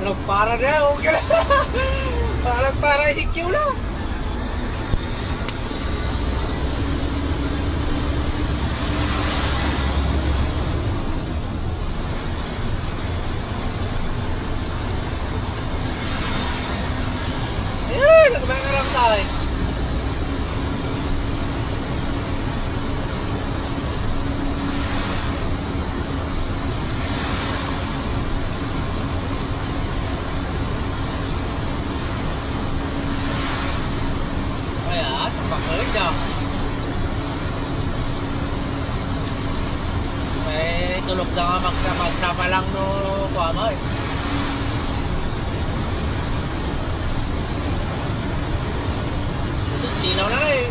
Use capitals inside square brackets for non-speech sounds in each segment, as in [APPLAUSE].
Tulog para na, okay lang. [LAUGHS] Parang para IQ lang. Eh, nagmangarap tayo. Siya. Eh, tulog na nga magkama lang no kuwama eh. Sinaw na eh.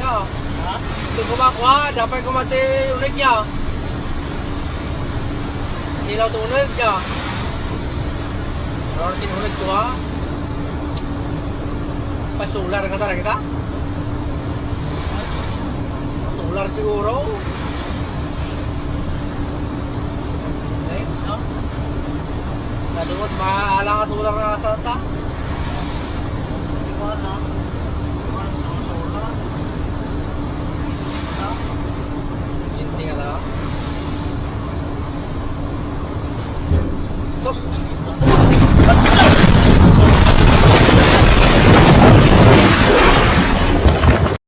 Yo. Ha? Ito kumakuha, dapat kumati ulit niya. Sinaw tunod niya. Pero tinulit ko ha. Pasular ka talaga kita? Pasular siguro. Eh, so? Nadungod, maaala ka sular na sa ta. Hindi ko na.